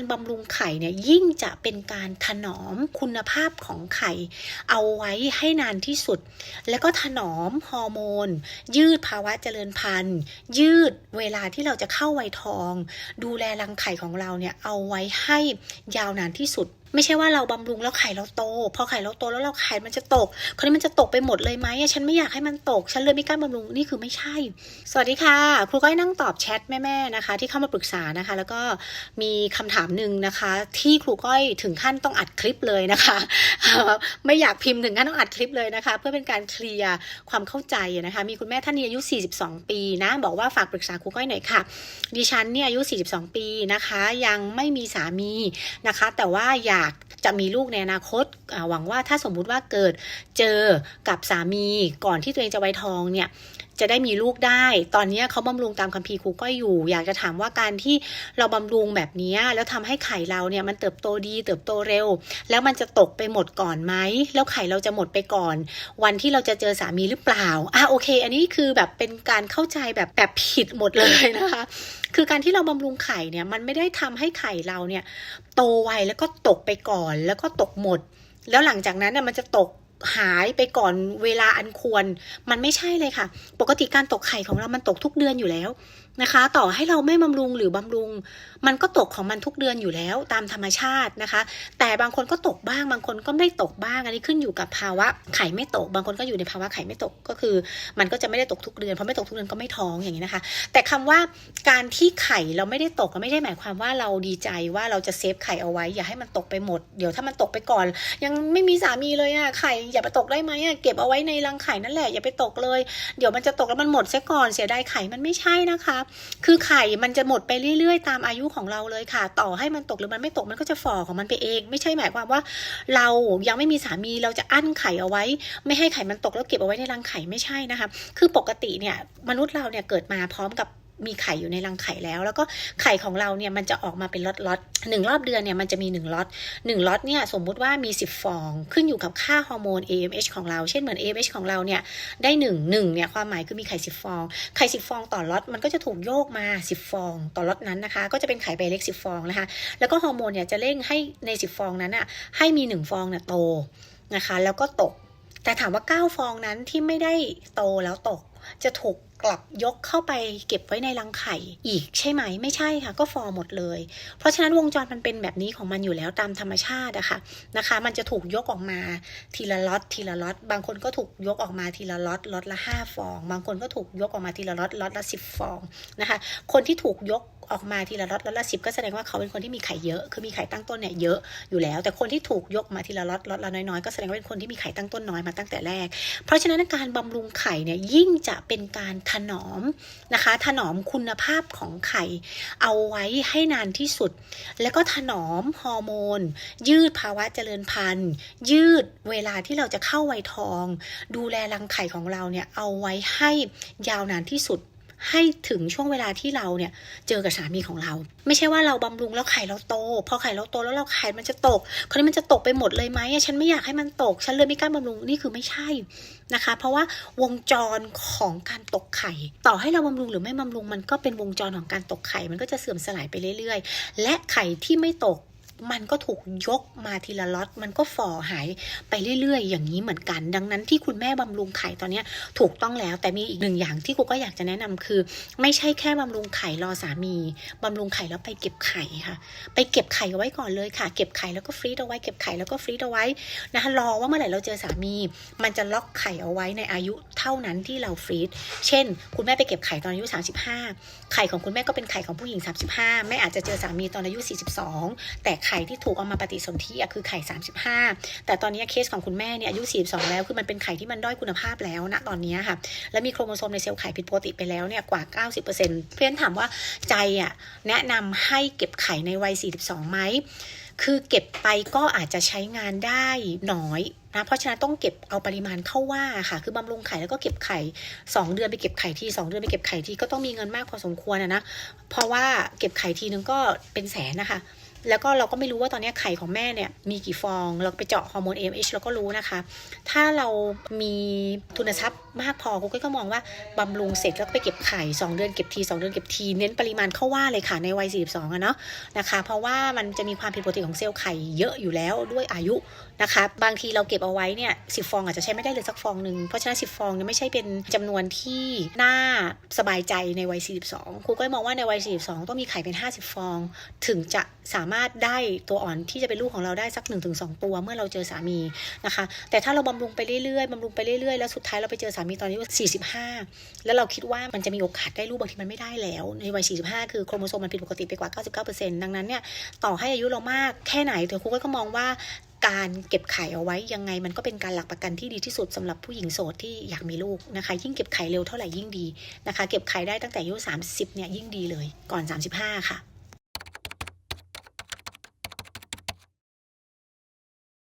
การบำรุงไข่เนี่ยยิ่งจะเป็นการถนอมคุณภาพของไข่ เอาไว้ให้นานที่สุด แล้วก็ถนอมฮอร์โมน ยืดภาวะเจริญพันธุ์ ยืดเวลาที่เราจะเข้าวัยทอง ดูแลรังไข่ของเราเนี่ยเอาไว้ให้ยาวนานที่สุด ไม่ใช่ว่าเราบำรุงแล้วไข่เราโต พอไข่เราโตแล้วเราไข่มันจะตก คราวนี้มันจะตกไปหมดเลยไหมอะฉันไม่อยากให้มันตก ฉันเลยไม่กล้าบำรุงนี่คือไม่ใช่ สวัสดีค่ะ ครูก้อยนั่งตอบแชทแม่ๆนะคะ ที่เข้ามาปรึกษานะคะ แล้วก็มีคำถามหนึ่งนะคะ ที่ครูก้อยถึงขั้นต้องอัดคลิปเลยนะคะ ไม่อยากพิมพ์ถึงขั้นต้องอัดคลิปเลยนะคะ เพื่อเป็นการเคลียร์ความเข้าใจนะคะ มีคุณแม่ท่านนี้อายุ 42 ปีนะบอกว่าฝากปรึกษาครูก้อยหน่อยค่ะดิฉันเนี่ยอายุ 42 ปีนะคะ ยังไม่มีสามีนะคะ แต่ว่าอยากจะมีลูกในอนาคตหวังว่าถ้าสมมุติว่าเกิดเจอกับสามีก่อนที่ตัวเองจะไวทองเนี่ย จะได้มีลูกได้ ตอนนี้เขาบำรุงตามคัมภีร์ครูก็อยู่ อยากจะถามว่าการที่เราบำรุงแบบนี้แล้วทำให้ไข่เราเนี่ยมันเติบโตดีเติบโตเร็ว แล้วมันจะตกไปหมดก่อนไหมแล้วไข่เราจะหมดไปก่อน วันที่เราจะเจอสามีหรือเปล่าอะโอเค อันนี้คือแบบเป็นการเข้าใจแบบแบบผิดหมดเลยนะคะ คือการที่เราบำรุงไข่เนี่ยมันไม่ได้ทำให้ไข่เราเนี่ยโตไวแล้วก็ตกไปก่อนแล้วก็ตกหมด แล้วหลังจากนั้นเนี่ยมันจะตก หายไปก่อนเวลาอันควร มันไม่ใช่เลยค่ะ ปกติการตกไข่ของเรามันตกทุกเดือนอยู่แล้วนะคะ ต่อให้เราไม่บำรุงหรือบำรุง มันก็ตกของมันทุกเดือนอยู่แล้วตามธรรมชาตินะคะ แต่บางคนก็ตกบ้าง บางคนก็ไม่ตกบ้าง อันนี้ขึ้นอยู่กับภาวะไข่ไม่ตก บางคนก็อยู่ในภาวะไข่ไม่ตกก็คือ มันก็จะไม่ได้ตกทุกเดือนเพราะไม่ตกทุกเดือนก็ไม่ท้องอย่างนี้นะคะ แต่คำว่าการที่ไข่เราไม่ได้ตกก็ไม่ได้หมายความว่าเราดีใจว่าเราจะเซฟไข่เอาไว้ อย่าให้มันตกไปหมดเดี๋ยวถ้ามันตกไปก่อน ยังไม่มีสามีเลยอะไข่อย่าไปตกได้ไหมอะเก็บเอาไว้ในรังไข่นั่นแหละอย่าไปตกเลย เดี๋ยวมันจะตกแล้วมันหมดซะก่อนเสียดายไข่มันไม่ใช่นะคะคือไข่มันจะหมดไปเรื่อย ๆ ตามอายุของเราเลยค่ะ ต่อให้มันตกหรือมันไม่ตกมันก็จะฝ่อของมันไปเอง ไม่ใช่หมายความว่า เรายังไม่มีสามีเราจะอั้นไข่เอาไว้ ไม่ให้ไข่มันตกแล้วเก็บเอาไว้ในรังไข่ไม่ใช่นะคะ คือปกติเนี่ยมนุษย์เราเนี่ยเกิดมาพร้อมกับ มีไข่อยู่ในรังไข่แล้ว แล้วก็ไข่ของเราเนี่ยมันจะออกมาเป็นล็อตล็อตหนึ่งรอบเดือนเนี่ยมันจะมีหนึ่งล็อตหนึ่งล็อตเนี่ยสมมุติว่ามี 10 ฟอง ขึ้นอยู่กับค่าฮอร์โมน AMH ของเรา เช่นเหมือน AMH ของเราเนี่ยได้หนึ่งหนึ่งเนี่ยความหมายคือมีไข่ 10 ฟอง ไข่ 10 ฟองต่อล็อตมันก็จะถูกโยกมา 10 ฟอง ต่อล็อตนั้นนะคะ ก็จะเป็นไข่ใบเล็ก 10 ฟองนะคะ แล้วก็ฮอร์โมนเนี่ยจะเร่งให้ใน 10 ฟองนั้นอะให้มี 1 ฟองเนี่ยโตนะคะ แล้วก็ตก แต่ถามว่า 9 ฟองนั้นที่ไม่ได้โตแล้วตกจะถูก กลับยกเข้าไปเก็บไว้ในรังไข่อีกใช่ไหม ไม่ใช่ค่ะ ก็ฟอร์หมดเลย เพราะฉะนั้นวงจรมันเป็นแบบนี้ของมันอยู่แล้วตามธรรมชาติอะค่ะนะคะ มันจะถูกยกออกมาทีละล็อตทีละล็อตบางคนก็ถูกยกออกมาทีละล็อตล็อตละห้าฟอง บางคนก็ถูกยกออกมาทีละล็อตล็อตละสิบฟองนะคะ คนที่ถูกยกออกมาทีละล็อตล็อตละสิบก็แสดงว่าเขาเป็นคนที่มีไข่เยอะ คือมีไข่ตั้งต้นเนี่ยเยอะอยู่แล้ว แต่คนที่ถูกยกมาทีละล็อตล็อตละน้อยๆ ก็แสดงว่าเป็นคนที่มีไข่ตั้งต้นน้อยมาตั้งแต่แรก เพราะฉะนั้นการบำรุงไข่เนี่ยยิ่งจะเป็นการถนอมนะคะ ถนอมคุณภาพของไข่ เอาไว้ให้นานที่สุด แล้วก็ถนอมฮอร์โมน ยืดภาวะเจริญพันธุ์ ยืดเวลาที่เราจะเข้าวัยทอง ดูแลรังไข่ของเราเนี่ยเอาไว้ให้ยาวนานที่สุด ให้ถึงช่วงเวลาที่เราเนี่ยเจอกับสามีของเรา ไม่ใช่ว่าเราบำรุงแล้วไข่เราโต พอไข่เราโตแล้วเราไข่มันจะตกคราวนี้มันจะตกไปหมดเลยไหมอะฉันไม่อยากให้มันตก ฉันเลยไม่กล้าบำรุงนี่คือไม่ใช่นะคะ เพราะว่าวงจรของการตกไข่ ต่อให้เราบำรุงหรือไม่บำรุงมันก็เป็นวงจรของการตกไข่ มันก็จะเสื่อมสลายไปเรื่อยๆ และไข่ที่ไม่ตก มันก็ถูกยกมาทีละล็อต มันก็ฝ่อหายไปเรื่อย ๆ อย่างนี้เหมือนกัน ดังนั้นที่คุณแม่บำรุงไข่ตอนนี้ถูกต้องแล้ว แต่มีอีกหนึ่งอย่างที่ครูก็อยากจะแนะนำคือ ไม่ใช่แค่บำรุงไข่รอสามีบำรุงไข่แล้วไปเก็บไข่ค่ะ ไปเก็บไข่ไว้ก่อนเลยค่ะ เก็บไข่แล้วก็ฟรีดเอาไว้ เก็บไข่แล้วก็ฟรีดเอาไว้นะคะรอว่าเมื่อไหร่เราเจอสามี มันจะล็อกไข่เอาไว้ในอายุเท่านั้นที่เราฟรีด เช่น คุณแม่ไปเก็บไข่ตอนอายุ 35 ไข่ของคุณแม่ก็เป็นไข่ของผู้หญิง 35 แม่อาจจะเจอสามีตอนอายุ 42 แต่ไข่ที่ถูกเอามาปฏิสนธิคือไข่ 35 แต่ตอนนี้เคสของคุณแม่เนี่ยอายุ 42 แล้วคือมันเป็นไข่ที่มันด้อยคุณภาพแล้วณตอนนี้ค่ะ และมีโครโมโซมในเซลล์ไข่ผิดปกติไปแล้วเนี่ยกว่า 90%เพื่อนถามว่าใจอะแนะนำให้เก็บไข่ในวัย 42ไหมคือเก็บไปก็อาจจะใช้งานได้น้อยนะเพราะฉะนั้นต้องเก็บเอาปริมาณเข้าว่าค่ะ คือบำรุงไข่แล้วก็เก็บไข่ 2 เดือนไปเก็บไข่ที2เดือนไปเก็บไข่ทีก็ต้องมีเงินมากพอสมควรนะนะเพราะว่าเก็บไข่ทีนึงก็เป็นแสนนะคะ แล้วก็เราก็ไม่รู้ว่าตอนนี้ไข่ของแม่เนี่ยมีกี่ฟอง เราไปเจาะฮอร์โมน AMH เราก็รู้นะคะ ถ้าเรามีทุนทรัพย์มากพอกุ๊กก็มองว่าบำรุงเสร็จแล้วไปเก็บไข่ 2 เดือนเก็บที2เดือนเก็บทีเน้นปริมาณเข้าว่าเลยค่ะในวัย 42อะเนาะนะคะ เพราะว่ามันจะมีความผิดปกติของเซลล์ไข่เยอะอยู่แล้วด้วยอายุ นะคะบางทีเราเก็บเอาไว้เนี่ยสิฟองอาจจะใช้ไม่ได้เลยสักฟองหนึ่งเพราะฉะนั้นสิฟองเนี่ยไม่ใช่เป็นจำนวนที่น่าสบายใจในวัย 42 ครูก็เลยมองว่าในวัย 42 ต้องมีไข่เป็น 50 ฟอง ถึงจะสามารถได้ตัวอ่อนที่จะเป็นลูกของเราได้สัก 1-2 ตัวเมื่อเราเจอสามีนะคะ แต่ถ้าเราบำรุงไปเรื่อยๆบำรุงไปเรื่อยๆ แล้วสุดท้ายเราไปเจอสามีตอนอายุ45 แล้วเราคิดว่ามันจะมีโอกาสได้ลูกบางทีมันไม่ได้แล้ว ในวัย 45 คือโครโมโซมมันผิดปกติไปกว่า 99%ดังนั้นเนี่ยต่อให้อายุเรามากแค่ไหนแต่ครูก็มองว่า การเก็บไข่เอาไว้ยังไงมันก็เป็นการหลักประกันที่ดีที่สุดสำหรับผู้หญิงโสดที่อยากมีลูกนะคะ ยิ่งเก็บไข่เร็วเท่าไหร่ยิ่งดีนะคะ เก็บไข่ได้ตั้งแต่อายุ30เนี่ยยิ่งดีเลยก่อน 35 ค่ะ